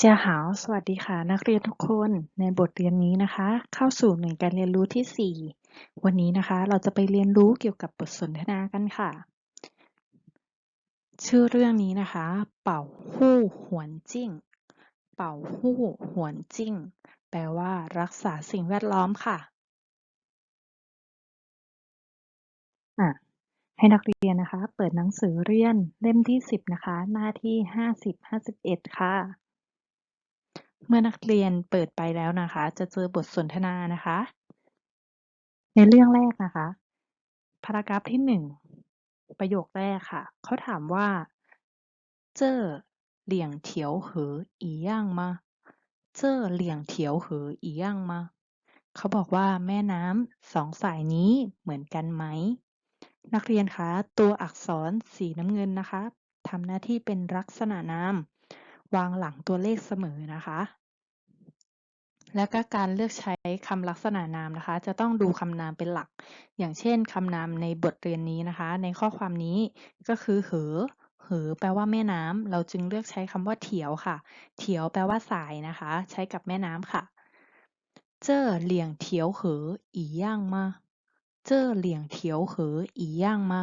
จาหาว สวัสดีค่ะ นักเรียนทุกคน ในบทเรียนนี้นะคะ เข้าสู่หน่วยการเรียนรู้ที่ 4 วันนี้นะคะ เราจะไปเรียนรู้เกี่ยวกับบทสนทนากันค่ะ ชื่อเรื่องนี้นะคะ เป่าหู้หวนจิ้ง เป่าหู้หวนจิ้ง แปลว่ารักษาสิ่งแวดล้อมค่ะอะให้นักเรียนนะคะ เปิดหนังสือเรียนเล่มที่ 10 นะคะ หน้าที่ 50-51 ค่ะ เมื่อนักเรียนเปิดไปแล้วนะคะ จะเจอบทสนทนานะคะ ในเรื่องแรกนะคะพารากราฟที่หนึ่งประโยคแรกค่ะ เขาถามว่า เจ้อเหลี่ยงเถียวเหออีย่างมาเจ้อเหลี่ยงเถียวเหออีย่างมาเขาบอกว่าแม่น้ำสองสายนี้เหมือนกันไหม นักเรียนคะ ตัวอักษรสีน้ำเงินนะคะทำหน้าที่เป็นลักษณะนาม วางหลังตัวเลขเสมอนะคะ และก็การเลือกใช้คำลักษณะนามนะคะ จะต้องดูคำนามเป็นหลัก อย่างเช่นคำนามในบทเรียนนี้นะคะ ในข้อความนี้ก็คือเหอเหอแปลว่าแม่น้ำเราจึงเลือกใช้คำว่าเถียวค่ะ เถียวแปลว่าสายนะคะ ใช้กับแม่น้ำค่ะ เจ้อเหลี่ยงเถียวเหออีย่างมา เจ้อเหลี่ยงเถียวเหออีย่างมา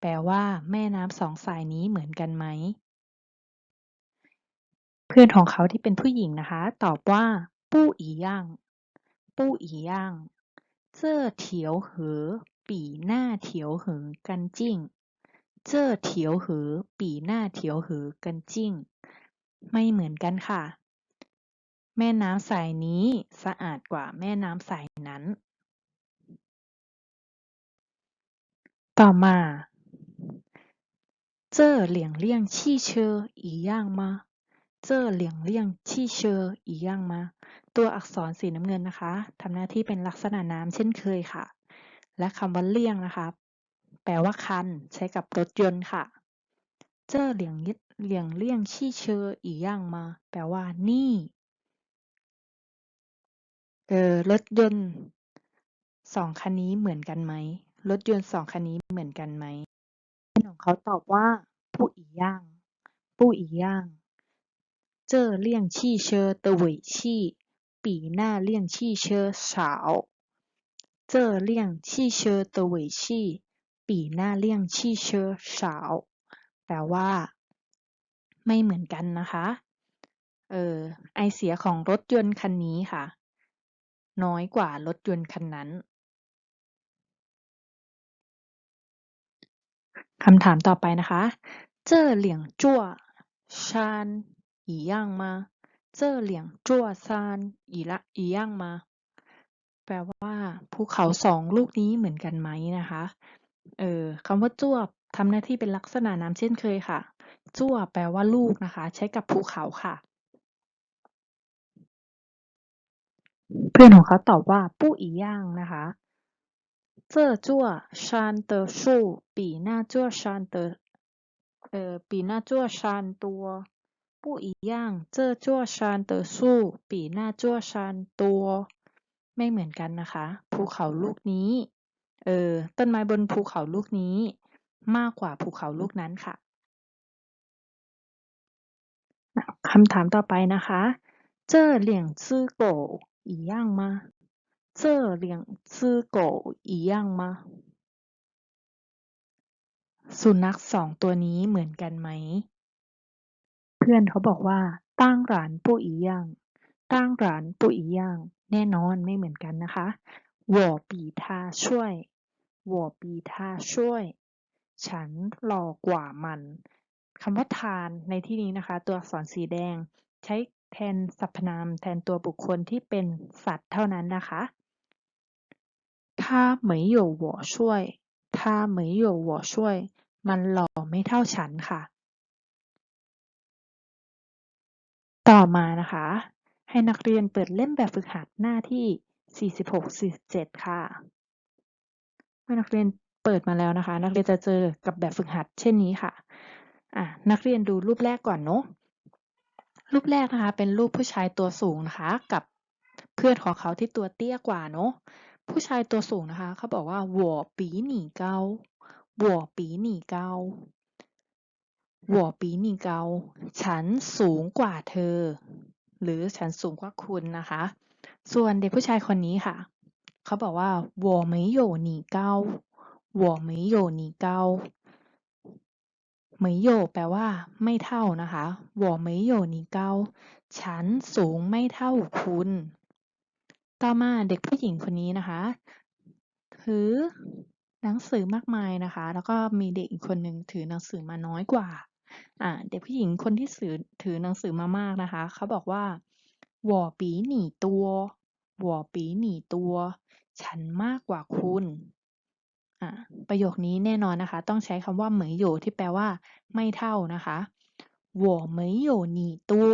แปลว่าแม่น้ำสองสายนี้เหมือนกันไหม เพื่อนของเขาที่เป็นผู้หญิงนะคะ ตอบว่าปู้อีย่างปู้อีย่างเจ้อเถียวเหอปีหน้าเถียวเหอกันจิ้งเจ้อเถียวเหอปีหน้าเถียวเหอกันจิ้งไม่เหมือนกันค่ะ แม่น้ำสายนี้สะอาดกว่าแม่น้ำสายนั้น ต่อมาเจ้อเหลียงเลี่ยงชี่เชออีย่างมา เจ้อเหลี่ยงเลี่ยงชี่เชออีย่างมา ตัวอักษรสีน้ำเงินนะคะทำหน้าที่เป็นลักษณะนามเช่นเคยค่ะ และคำว่าเลี่ยงนะคะ แปลว่าคัน ใช้กับรถยนต์ค่ะเจ้อเหลียงยึดเหลียงเลี่ยงชี่เชออีย่างมา แปลว่านี่เออรถยนต์สองคันนี้เหมือนกันไหมรถยนต์สองคันนี้เหมือนกันไหมนของเขาตอบว่า ผู้อีย่าง ผู้อีย่าง 这辆汽车的尾气比那辆汽车少这辆汽车的尾气比那辆汽车少แปลว่า ไม่เหมือนกันนะคะ เออ ไอเสียของรถยนต์คันนี้ค่ะ น้อยกว่ารถยนต์คันนั้น คำถามต่อไปนะคะ这两座山 一样吗这两座山一ละ一样吗แปลว่าภูเขาสองลูกนี้เหมือนกันไหมนะคะ เออคำว่าจ้วบทำหน้าที่เป็นลักษณะนามเช่นเคยค่ะ จ้วบแปลว่าลูกนะคะ ใช้กับภูเขาค่ะ เพื่อนของเขาตอบว่าปู้อีย่างนะคะ这座山的树比那座山的呃比那座山多 不一样这座山的树比那座山多ไม่เหมือนกันนะคะ ภูเขาลูกนี้ เออ ต้นไม้บนภูเขาลูกนี้ มากกว่าภูเขาลูกนั้นค่ะ คำถามต่อไปนะคะ这两只狗一样吗这两只狗一样吗สุนัขสองตัวนี้เหมือนกันไหม เ พื่อนเขาบอกว่าตั้งหลานปู่อีย่างตั้งหลานปู่อีย่างแน่นอนไม่เหมือนกันนะคะ我比他帅我比他帅ฉันหล่อกว่ามันคำว่าทานในที่นี้นะคะ ตัวอักษรสีแดง ใช้แทนสรรพนามแทนตัวบุคคลที่เป็นสัตว์เท่านั้นนะคะ他没有我帅他没有我帅มันหล่อไม่เท่าฉันค่ะ ต่อมานะคะ ให้นักเรียนเปิดเล่มแบบฝึกหัดหน้าที่ 46-47 ค่ะ เมื่อนักเรียนเปิดมาแล้วนะคะ นักเรียนจะเจอกับแบบฝึกหัดเช่นนี้ค่ะอะ นักเรียนดูรูปแรกก่อนเนาะรูปแรกนะคะ เป็นรูปผู้ชายตัวสูงนะคะ กับเพื่อนของเขาที่ตัวเตี้ยกว่าเนาะผู้ชายตัวสูงนะคะ เขาบอกว่าหัวปีหนีเกาหัวปีหนีเกา 我比你高ฉันสูงกว่าเธอ หรือฉันสูงกว่าคุณนะคะ ส่วนเด็กผู้ชายคนนี้ค่ะ เขาบอกว่า我没有你高我没有你高ไม่โยแปลว่า ไม่เท่านะคะ我没有你高ฉันสูงไม่เท่าคุณ ต่อมาเด็กผู้หญิงคนนี้นะคะ ถือหนังสือมากมายนะคะ แล้วก็มีเด็กอีกคนหนึ่งถือหนังสือมาน้อยกว่า ่า เด็กผู้หญิงคนที่สือถือหนังสือมามากนะคะ เขาบอกว่าหวอปีหนีตัวหวอปีหนีตัว ฉันมากกว่าคุณอ่าประโยคนี้แน่นอนนะคะ ต้องใช้คำว่าเหมยโยที่แปลว่า ไม่เท่านะคะหวอเหมยโยหนีตัว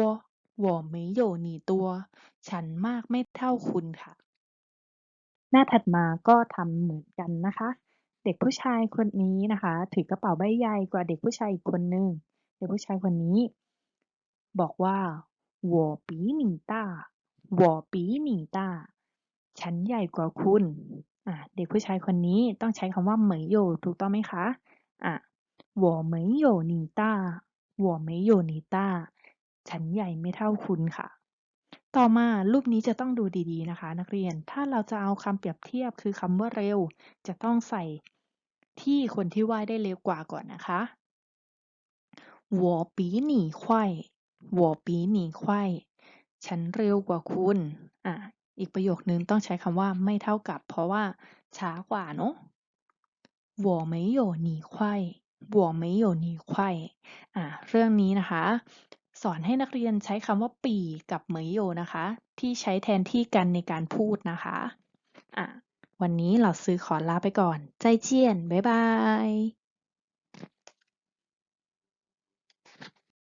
หวอเหมยโยหนีตัว ฉันมากไม่เท่าคุณค่ะ หน้าถัดมาก็ทำเหมือนกันนะคะ เด็กผู้ชายคนนี้นะคะ ถือกระเป๋าใบใหญ่กว่าเด็กผู้ชายอีกคนหนึ่งเด็กผู้ชายคนนี้ บอกว่า我比你大我比你大ฉันใหญ่กว่าคุณอ่ะเด็กผู้ชายคนนี้ต้องใช้คำว่าเหมยโยถูกต้องไหมคะอ่ะ我没有你大我没有你大ฉันใหญ่ไม่เท่าคุณค่ะ ต่อมารูปนี้จะต้องดูดีๆนะคะ นักเรียน ถ้าเราจะเอาคำเปรียบเทียบคือคำว่าเร็ว จะต้องใส่ ที่คนที่ว่ายได้เร็วกว่าก่อนนะคะ我比你快我比你快ฉันเร็วกว่าคุณ อ่ะ อีกประโยคนึงต้องใช้คำว่าไม่เท่ากับ เพราะว่าช้ากว่าเนอะ我没有你快我没有你快อ่ะ เรื่องนี้นะคะ สอนให้นักเรียนใช้คำว่าปีกับเหมยโยนะคะ ที่ใช้แทนที่กันในการพูดนะคะ อ่ะ วันนี้เราซื้อขอลาไปก่อน ใจเจียน บ๊ายบาย